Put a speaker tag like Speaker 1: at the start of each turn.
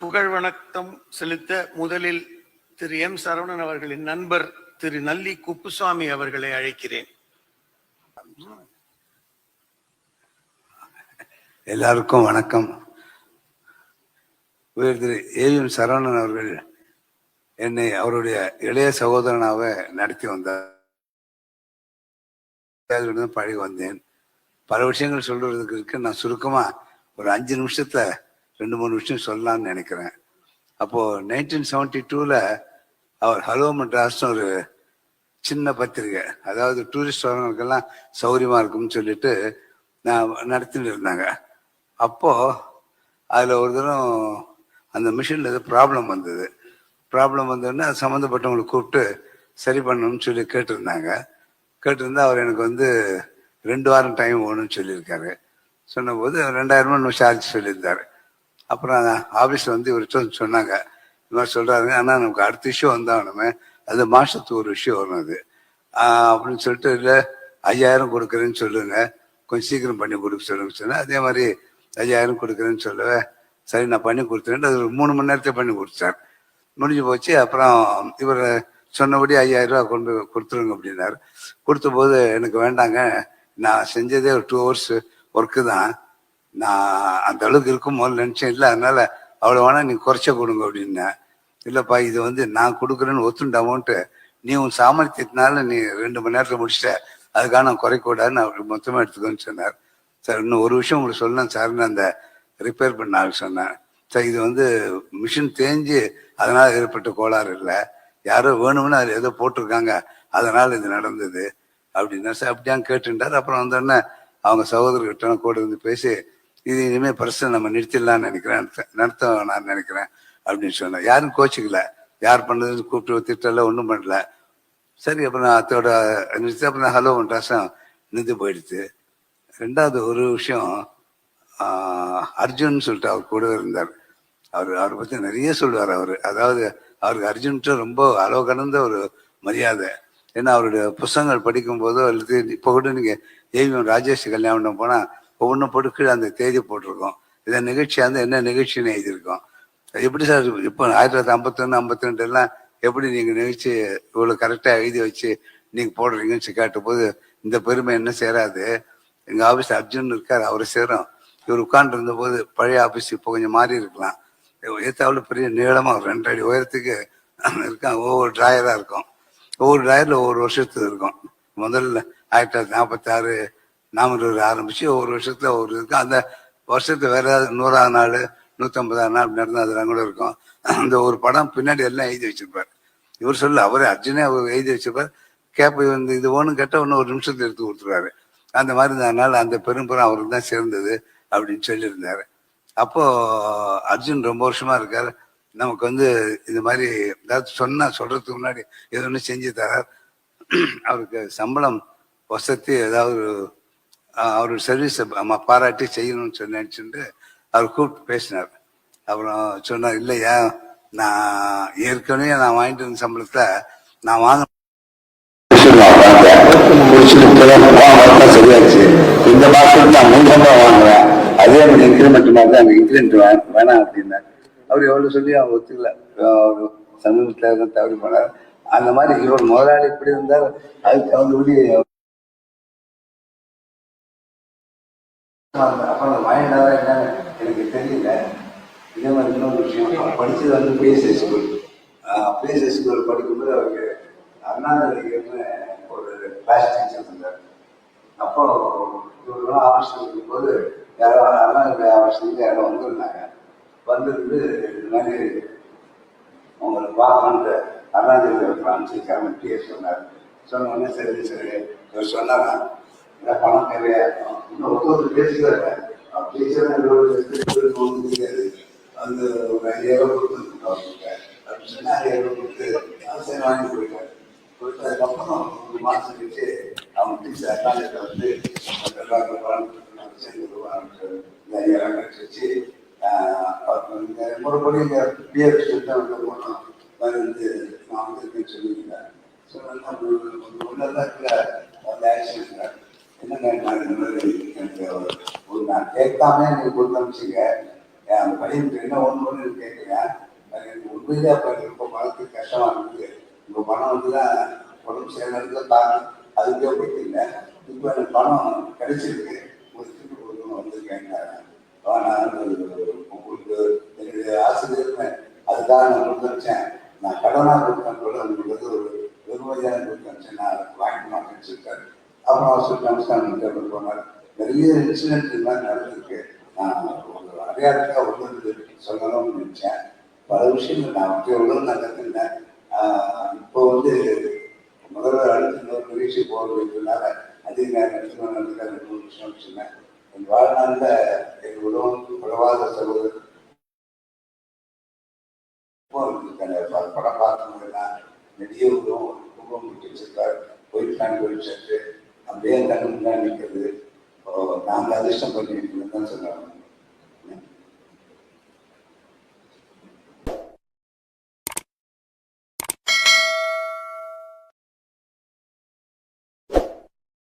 Speaker 1: புகழ் வணக்கம் செலுத்த முதலில் திரு எம் சரவணன் அவர்களின் நண்பர் திரு நல்லி குப்புசாமி அவர்களை அழைக்கிறேன்.
Speaker 2: எல்லாருக்கும் வணக்கம். உயர் திரு ஏஎம் சரவணன் அவர்கள் என்னை அவருடைய இளைய சகோதரனாக நடத்தி வந்தார். பழகி வந்தேன். பல விஷயங்கள் சொல்றதுக்கு இருக்கு. நான் சுருக்கமா ஒரு அஞ்சு நிமிஷத்துல ரெண்டு மூணு விஷயம் சொல்லலாம்னு நினைக்கிறேன். அப்போது நைன்டீன் செவன்டி டூவில் அவர் ஹலோ மெட்ராஸ்னு ஒரு சின்ன பத்திரிகை அதாவது டூரிஸ்ட் வரவங்களுக்கெல்லாம் சௌகரியமாக இருக்கும்னு சொல்லிட்டு நான் நடத்திட்டு இருந்தாங்க. அப்போது அதில் ஒரு தரம் அந்த மிஷினில் ஏதோ ப்ராப்ளம் வந்தது. ப்ராப்ளம் வந்தோடனே அது சம்மந்தப்பட்டவங்களை கூப்பிட்டு சரி பண்ணணும்னு சொல்லி கேட்டிருந்தாங்க. கேட்டிருந்தா அவர் எனக்கு வந்து ரெண்டு வாரம் டைம் வேணும்னு சொல்லியிருக்காரு. சொன்னபோது ரெண்டாயிரம் ரூபாய் சார்ஜ் சொல்லியிருந்தார். அப்புறம் ஆஃபீஸில் வந்து இவர்கிட்ட சொன்னாங்க. இது மாதிரி சொல்கிறாருங்க ஆனால் நமக்கு அடுத்த இஷ்யூ வந்தாகணுமே அது மாதத்துக்கு ஒரு இஷ்யூ வரும் அது. அப்படின்னு சொல்லிட்டு இல்லை ஐயாயிரம் கொடுக்குறேன்னு சொல்லுங்க. கொஞ்சம் சீக்கிரம் பண்ணி கொடுக்க சொல்லுங்க சொன்னேன். அதே மாதிரி ஐயாயிரம் கொடுக்குறேன்னு சொல்லுவேன் சரி நான் பண்ணி கொடுத்துறேன் அது ஒரு மூணு மணி நேரத்தை பண்ணி கொடுத்தார் முடிஞ்சு போச்சு. அப்புறம் இவர் சொன்னபடி ஐயாயிரம் ரூபா கொண்டு கொடுத்துருங்க அப்படின்னாரு. கொடுத்த போது எனக்கு வேண்டாங்க. நான் செஞ்சதே ஒரு டூ ஹவர்ஸ் ஒர்க்கு தான். நான் அந்த அளவுக்கு இருக்கும் போது நினச்சேன் இல்லை அதனால அவ்வளோ வேணா நீ குறைச்ச கொடுங்க அப்படின்னேன். இல்லைப்பா இது வந்து நான் கொடுக்குறேன்னு ஒத்துண்ட அமௌண்ட்டு நீ உன் சாமர்த்தியத்தினால நீ ரெண்டு மணி நேரத்தில் முடிச்சிட்ட அதுக்காக நான் குறைக்கூடாதுன்னு அவர் மொத்தமாக எடுத்துக்கோன்னு சொன்னார். சார் இன்னும் ஒரு விஷயம் உங்களுக்கு சொல்லணும் சார்னு அந்த ரிப்பேர் பண்ண ஆள் சொன்னேன். சார் இது வந்து மிஷின் தேஞ்சு அதனால் ஏற்பட்ட கோளாறு இல்லை. யாரோ வேணும்னு அது ஏதோ போட்டிருக்காங்க அதனால் இது நடந்தது அப்படின்னா சார் அப்படியாங்க கேட்டுட்டார் அப்புறம் வந்தோடனே அவங்க சகோதரர்கிட்ட கூட இருந்து பேசி இது இனிமேல் பிரச்சனை நம்ம நிறுத்திடலாம்னு நினைக்கிறேன். நடத்த நான் நினைக்கிறேன் அப்படின்னு சொன்னேன். யாரும் கோச்சிக்கல. யார் பண்ணதுன்னு கூப்பிட்டு திட்டல ஒன்றும் பண்ணல. சரி அப்புறம் நான் அதோட நிறுத்தி அப்புறம் நான் ஹலோ ட்ராஸும் நின்று போயிடுச்சு. ரெண்டாவது ஒரு விஷயம் அர்ஜுன் சொல்லிட்டு அவர் கூட இருந்தார். அவர் அவரை பற்றி நிறைய சொல்லுவார் அவர். அதாவது அவருக்கு அர்ஜுன்ட்டு ரொம்ப அளவு கடந்த ஒரு மரியாதை. ஏன்னா அவருடைய புஸ்தகங்கள் படிக்கும்போதோ அல்லது இப்போ கூட நீங்கள் ஏவிஎம் ராஜேஷ் கல்யாணம் போனால் ஒவ்வொன்றும் போட்டு கீழே அந்த தேதி போட்டிருக்கோம். இதை நிகழ்ச்சியாக இருந்தால் என்ன நிகழ்ச்சின்னு எழுதியிருக்கோம். எப்படி சார் இப்போ ஆயிரத்தி தொள்ளாயிரத்தி ஐம்பத்தொன்று ஐம்பத்தி ரெண்டுலாம் எல்லாம் எப்படி நீங்கள் நிகழ்ச்சி இவ்வளோ கரெக்டாக எழுதி வச்சு நீங்கள் போடுறீங்கன்னு கேட்ட போது இந்த பெருமை என்ன சேராது. எங்கள் ஆஃபீஸ் அர்ஜுன் இருக்கார் அவரை சேரும். இவர் உட்காந்துருந்த போது பழைய ஆஃபீஸ் இப்போ கொஞ்சம் மாறி இருக்கலாம். ஏத்தாவில் பெரிய நீளமாக ஒரு ரெண்டு அடி உயரத்துக்கு இருக்கான். ஒவ்வொரு டிராயராக இருக்கும். ஒவ்வொரு டிராயரில் ஒவ்வொரு வருஷத்துக்கு இருக்கும். முதல்ல ஆயிரத்தி தொள்ளாயிரத்தி நாற்பத்தாறு நாமூர் ஆரம்பிச்சு ஒவ்வொரு வருஷத்துல ஒவ்வொரு இருக்கும் அந்த வருஷத்துக்கு வேற ஏதாவது நூறாவது நாள் நூற்றம்பதாவது நாள் நடந்தால் அதெல்லாம் கூட இருக்கும். அந்த ஒரு படம் பின்னாடி எல்லாம் எழுதி வச்சிருப்பார். இவர் சொல்ல அவரே அர்ஜுனே அவர் எழுதி வச்சிருப்பார். கேப்ப வந்து இது ஒன்றும் கேட்டால் ஒன்று ஒரு நிமிஷத்தை எடுத்து கொடுத்துருவாரு. அந்த மாதிரி இருந்ததுனால அந்த பெரும்புறம் அவருக்கு தான் சேர்ந்தது அப்படின்னு சொல்லியிருந்தாரு. அப்போ அர்ஜுன் ரொம்ப வருஷமா இருக்கார். நமக்கு வந்து இது மாதிரி ஏதாவது சொன்னா சொல்றதுக்கு முன்னாடி எது ஒன்று செஞ்சு தரார். அவருக்கு சம்பளம் வசதி ஏதாவது அவர் சர்வீஸ் பாராட்டி செய்யணும்னு சொல்லி நினச்சிட்டு அவர் கூப்பிட்டு பேசினார். அப்புறம் சொன்னார் இல்லையா நான் ஏற்கனவே நான் வாங்கிட்டு இருந்த சம்பளத்தை நான் வாங்க சரியாச்சு இந்த மாசத்துக்கு நான் மூணு ரூபாய் வாங்குறேன். அதே மாதிரி இன்க்ரிமெண்ட் மாதிரி தான் இன்க்ரிமெண்ட் வேணாம் அப்படின்னார். அவர் எவ்வளவு சொல்லி அவங்க ஒத்துக்கல. அவர் சமீபத்தில் தான் தவறி போனார். அந்த மாதிரி இவர் முதலாளி இப்படி இருந்தார் அதுக்கு தகுந்தபடி அப்போ அப்புறம் வாங்கினாரா என்னன்னு எனக்கு தெரியல. இதே மாதிரி இன்னொரு விஷயம். அவர் வந்து பிஎஸ்சி ஸ்கூல் பிஎஸ்சி ஸ்கூல் படிக்கும்போது அவருக்கு அண்ணாதிரிகர்னு ஒரு கிளாஸ் டீச்சர் இருந்தார். அப்போ இவங்கெல்லாம் ஆஃபீஸ் இருக்கும்போது யாரோ அண்ணாதிரி ஆஃபீஸ்லேருந்து யாரோ வந்திருந்தாங்க. வந்திருந்து இது மாதிரி உங்களை பார்க்கணுன்ட்டு அருணாச்சல காமிச்சிருக்காங்க டிஎஸ் சொன்னார். சொன்ன உடனே சரி சரி. இவர் சொன்னாரா? இந்த பணம் தேவையா இன்னும் ஒருத்தர் பேசுகிறாரு பேசுகிறேன் தெரியாது அந்த ஒரு ஐயாயிரம் கொடுத்து அப்படின்னு சொன்னா ஐயாயிரம் கொடுத்து சரி வாங்கி போயிட்டாரு போயிட்டு அதுக்கப்புறம் ஒரு மாதம் கழிச்சு அவங்க டீச்சர் காலேஜில் வந்து அந்த பணம் சேர்ந்து இந்த ஐயாயிரம் கழிச்சு வச்சு பிஎஃப் திட்டம் வந்து போனோம். வந்து நான் வந்து சொல்லியிருந்தேன் சொன்னா உள்ளதான் இருக்கிற அந்த ஆக்சிடென்ட் என்னங்க நான் இந்த மாதிரி எனக்கு ஒரு நான் கேட்காம எனக்கு கொடுத்து அனுப்பிச்சிங்க அந்த பையனுக்கு என்ன ஒன்று ஒன்று கேட்குறேன் எனக்கு ஒன்றும் உண்மையிலே அப்ப எனக்கு ரொம்ப மனசுக்கு கஷ்டமா இருந்தது உங்க பணம் வந்துதான் உடம்பு சேர்ந்ததுல பார்த்து அதுக்கே போயிட்டீங்க இப்போ எனக்கு பணம் கிடைச்சிருக்கு ஒரு திருப்பி கொடுக்கணும் வந்திருக்கேன் நான் உங்களுக்கு என்னுடைய ஆசிரியர்னு அதுக்காக நான் கொடுத்து வச்சேன் நான் கடனாக கொடுத்தேன் கூட உங்களுக்கு ஒரு வெறுமையான கொடுத்து வச்சேன் நான் அதை வாங்கிக்க மாட்டேன்னு சொல்லிட்டாரு அப்புறம் அவர் சொல்லி நமஸ்காரம் போனார். நிறைய இன்சிடென்ட் எல்லாம் நடந்திருக்கு. நான் ஒரு அடையாளத்துக்காக ஒன்று ரெண்டு சொல்லணும்னு நினைச்சேன். பல விஷயங்கள் நான் அப்படி எவ்வளோ நான் கற்றுக்கிட்டேன் இப்போ வந்து முதல்வர் அடுத்து இன்னொரு நிகழ்ச்சி போக வைக்கிறதுனால அதிக நேரம் எடுத்துக்கணும் ரெண்டு மூணு விஷயம் சொன்னேன். என் வாழ்நாளில் என் உலகம் உழவாத சகோதரர் இப்போ இருக்காங்க. ப- படம் பார்த்தவங்கெல்லாம் நெடிய உருவம் கும்பம் விட்டு வச்சிருக்காரு போயிட்டு கோயில் சென்று அப்படியே கண்ணு முன்னாடி நிற்கிறது? நாங்கள் அதிர்ஷ்டம் பண்ணி தான் சொன்னாங்க